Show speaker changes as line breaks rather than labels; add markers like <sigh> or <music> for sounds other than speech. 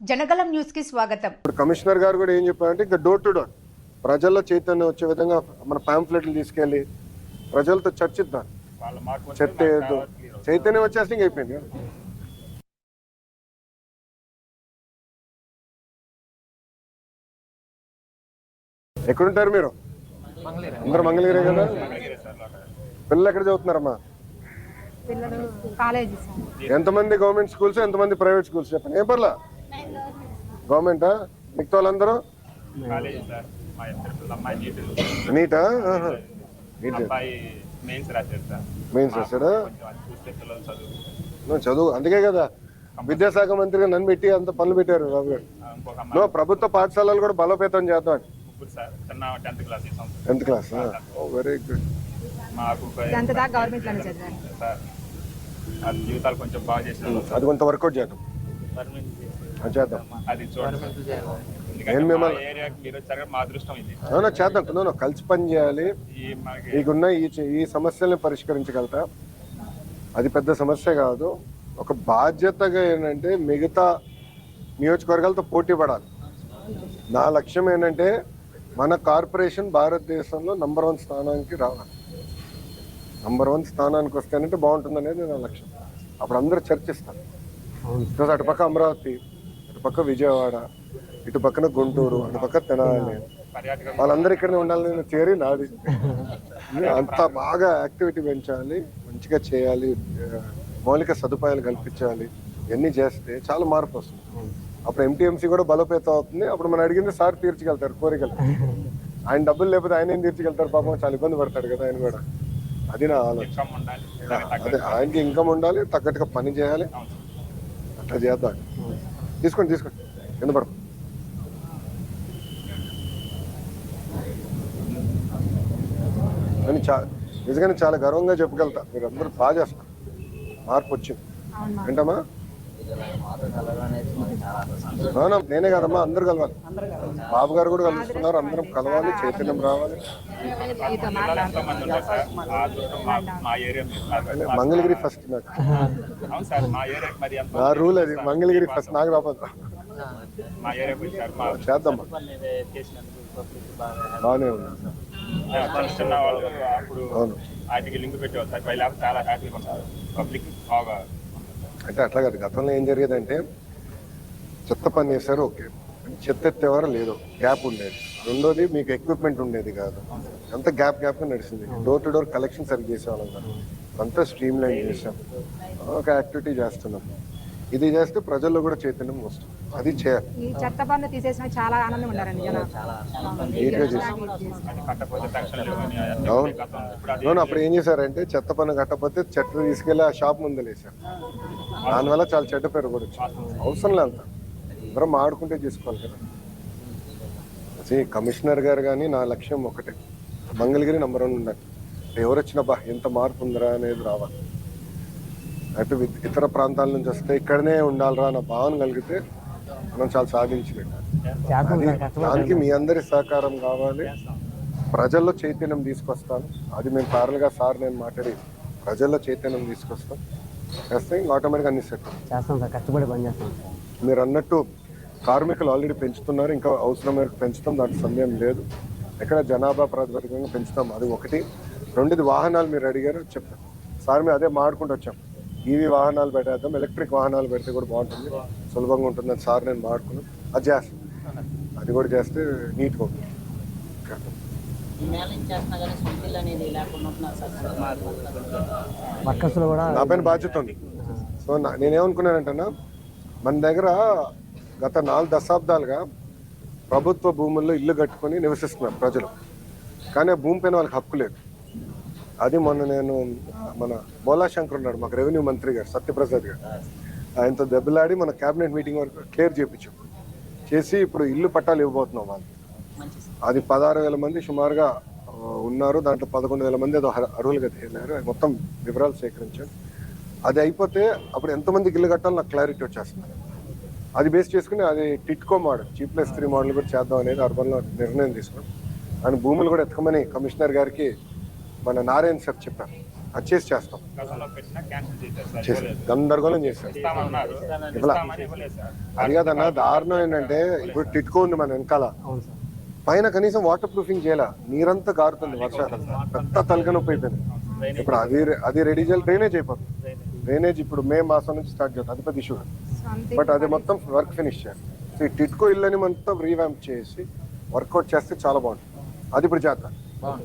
జనగలం న్యూస్కి స్వాగతం.
ఇప్పుడు కమిషనర్ గారు కూడా ఏం చెప్పారంటే ఇంకా డోర్ టు డోర్ ప్రజల్లో చైతన్యం వచ్చే విధంగా మన పాంప్లెట్లు తీసుకెళ్ళి ప్రజలతో చర్చిద్దాం. చెత్త
అవుతుంది.
చైతన్యం వచ్చేస్తే ఇంక అయిపోయింది. ఎక్కడుంటారు మీరు? అందరు మంగళగిరే కదా. పిల్లలు ఎక్కడ చదువుతున్నారమ్మా? ఎంతమంది గవర్నమెంట్ స్కూల్స్ ఎంతమంది ప్రైవేట్ స్కూల్స్ చెప్పండి. ఏం పర్లా? గవర్నమెంటా మిగతా వాళ్ళందరూ?
నీట్.
నీటా?
మెయిన్స్
రాశాడా?
అది చదువు.
అందుకే కదా. విద్యాశాఖ మంత్రిగా నన్ను పెట్టి అంత పనులు పెట్టారు బాబు గారు. ప్రభుత్వ పాఠశాలలు కూడా బలోపేతం చేద్దాం
ముగ్గురు సార్. చిన్న టెన్త్ క్లాస్
వెరీ గుడ్.
జీవితాలు కొంచెం బాగా
అది కొంత వర్కౌట్ చేద్దాం. అది చేద్దాం.
అది
నేను మిమ్మల్ని-
మా అదృష్టం ఇది.
అవునా చేద్దాం. కలిసి పని చేయాలి. నీకున్న ఈ ఈ సమస్యల్ని పరిష్కరించగలుగుతా. అది పెద్ద సమస్య కాదు. ఒక బాధ్యతగా ఏంటంటే మిగతా నియోజకవర్గాలతో పోటీ పడాలి. నా లక్ష్యం ఏంటంటే మన కార్పొరేషన్ భారతదేశంలో నంబర్ వన్ స్థానానికి రావాలి. నంబర్ వన్ స్థానానికి వస్తేనంటే బాగుంటుంది అనేది నా లక్ష్యం. అప్పుడు అందరూ చర్చిస్తారు. అటుపక్క అమరావతి ఇటుపక్క విజయవాడ ఇటు పక్కన గుంటూరు అటు పక్క తెనాలి. వాళ్ళందరూ ఇక్కడనే ఉండాలని చేరి నాది. <laughs> అంత బాగా యాక్టివిటీ పెంచాలి మంచిగా చేయాలి మౌలిక సదుపాయాలు కల్పించాలి ఇవన్నీ చేస్తే చాలా మార్పు వస్తుంది. అప్పుడు ఎంటీఎంసీ కూడా బలోపేతం అవుతుంది. అప్పుడు మనం అడిగింది సార్ తీర్చగలుగుతారు కోరికలు. <laughs> ఆయన డబ్బులు లేకపోతే ఆయన ఏం తీర్చగలుగుతారు? పాపం చాలా ఇబ్బంది పడతాడు కదా ఆయన కూడా. అది నా ఆలోచన. అదే ఆయనకి ఇన్కమ్ ఉండాలి తగ్గట్టుగా పని చేయాలి. అట్లా చేద్దాం. తీసుకోండి తీసుకోండి. కింద పడదు అని చా నిజంగానే చాలా గర్వంగా చెప్పగలుగుతా మీరు అందరూ బాగా చేస్తారు మార్పు వచ్చింది. ఏంటమ్మా? అవునా? నేనే కదమ్మా అందరు కలవాలి. బాబు గారు కూడా కలుస్తున్నారు అందరం కలవాలి చైతన్యం రావాలి. మంగళగిరి ఫస్ట్ నాకు నా రూల్ అది మంగళగిరి ఫస్ట్ నాకు
మా
చేద్దాం బాగానే ఉంది. అవును.
వాటికి లింక్ పెట్టేవాళ్ళు చాలా హ్యాపీగా ఉంటారు. పబ్లిక్ బాగా
అంటే అట్లా కాదు. గతంలో ఏం జరిగేదంటే చెత్త పని చేశారు ఓకే. చెత్త ఎత్తేవారు లేదు. గ్యాప్ ఉండేది. రెండోది మీకు ఎక్విప్మెంట్ ఉండేది కాదు. అంత గ్యాప్ గ్యాప్ నడిచింది. డోర్ టు డోర్ కలెక్షన్ సరిగ్గా చేసేవాళ్ళం కాదు. అంతా స్ట్రీమ్ లైన్ చేసాం ఒక యాక్టివిటీ చేస్తున్నాం. ఇది చేస్తే ప్రజల్లో కూడా చైతన్యం వస్తుంది. అది చేయాలి.
ఈ చెత్త తీసేసిన చాలా ఆనందం ఉన్నారండి
అవును. అప్పుడు ఏం చేశారంటే చెత్త పన్ను కట్టకపోతే చెట్లు తీసుకెళ్ళి ఆ షాప్ ముందు వేసారు దానివల్ల చాలా చెడ్డ పేరు కూడా అవసరం లేదు అందరం ఆడుకుంటే చేసుకోవాలి కదా. ఈ కమిషనర్ గారు కానీ నా లక్ష్యం ఒకటే. మంగళగిరి నంబర్ వన్ ఉండాలి. ఎవరు వచ్చినా బా ఎంత మార్పు ఉందిరా అనేది రావాలి. అయితే ఇతర ప్రాంతాల నుంచి వస్తే ఇక్కడనే ఉండాలిరా అన్న భావన కలిగితే మనం చాలా సాధించినట్టు అది దానికి మీ అందరి సహకారం కావాలి. ప్రజల్లో చైతన్యం తీసుకొస్తాను. అది మేము పారలుగా సార్ నేను మాట్లాడి ప్రజల్లో చైతన్యం తీసుకొస్తాం. చేస్తే ఇంకా ఆటోమేటిక్గా అన్ని సెట్
చేస్తాం సార్ కష్టపడి పని చేస్తాం. సార్
మీరు అన్నట్టు కార్మికులు ఆల్రెడీ పెంచుతున్నారు ఇంకా అవసరం మేరకు పెంచుతాం దాంట్లో సమయం లేదు. ఎక్కడ జనాభా ప్రాతిపదికంగా పెంచుతాం అది ఒకటి. రెండోది వాహనాలు మీరు అడిగారు చెప్తాం సార్ మేము అదే మాడుకుంటూ వచ్చాం. ఈవీ వాహనాలు పెట్టేద్దాం ఎలక్ట్రిక్ వాహనాలు పెడితే కూడా బాగుంటుంది సులభంగా ఉంటుందని సార్ నేను మాడుకున్నాను అది చేస్తాం. అది కూడా చేస్తే నీట్గా ఉంటుంది. నా పైన బాధ్యత ఉంది. సో నా- నేనేమనుకున్నానంటన్నా మన దగ్గర గత నాలుగు దశాబ్దాలుగా ప్రభుత్వ భూముల్లో ఇల్లు కట్టుకొని నివసిస్తున్నారు ప్రజలు. కానీ ఆ భూమి పైన వాళ్ళకి హక్కు లేదు. అది మొన్న నేను మన బోలా శంకర్ ఉన్నాడు మాకు రెవెన్యూ మంత్రి గారు సత్యప్రసాద్ గారు. ఆయనతో దెబ్బలాడి మన కేబినెట్ మీటింగ్ వరకు క్లియర్ చేయించాం చేసి ఇప్పుడు ఇల్లు పట్టాలు ఇవ్వబోతున్నాం
సార్
అది పదహారు వేల మంది సుమారుగా ఉన్నారు. దాంట్లో పదకొండు వేల మంది ఏదో అర్హ- అర్హులుగా తేలారు. అది మొత్తం వివరాలు సేకరించాను అది అయిపోతే అప్పుడు ఎంతమందికి ఇల్లు కట్టాలో నాకు క్లారిటీ వచ్చేస్తుంది. అది బేస్ చేసుకుని అది TIDCO model cheap plus three model కూడా చేద్దాం అనేది అర్బన్లో నిర్ణయం తీసుకున్నాం. ఆయన భూములు కూడా ఎత్తుకోమని కమిషనర్ గారికి మన నారాయణ సార్ చెప్పారు. అది చేసి చేస్తాం. గందరగోళం చేస్తాం అది కాదన్న దారుణం ఏంటంటే ఇప్పుడు టిట్కో ఉంది మన వెనకాల. పైన కనీసం వాటర్ ప్రూఫింగ్ చేయాల? నీరంతా కారుతుంది వర్షాకాలం పెద్ద తలకనొప్పి అయిపోయింది. ఇప్పుడు అది అది రెడీ చేయాలి. డ్రైనేజ్ అయిపోతుంది. డ్రైనేజ్ ఇప్పుడు మే మాసం నుంచి స్టార్ట్ చేద్దాం అది పెద్ద ఇష్యూ బట్ అది మొత్తం వర్క్ ఫినిష్ చేయాలి. సో ఈ టిట్కో ఇల్లని మొత్తం రీవ్యాంప్ చేసి వర్కౌట్ చేస్తే చాలా బాగుంటుంది. అది ఇప్పుడు చేద్దాం.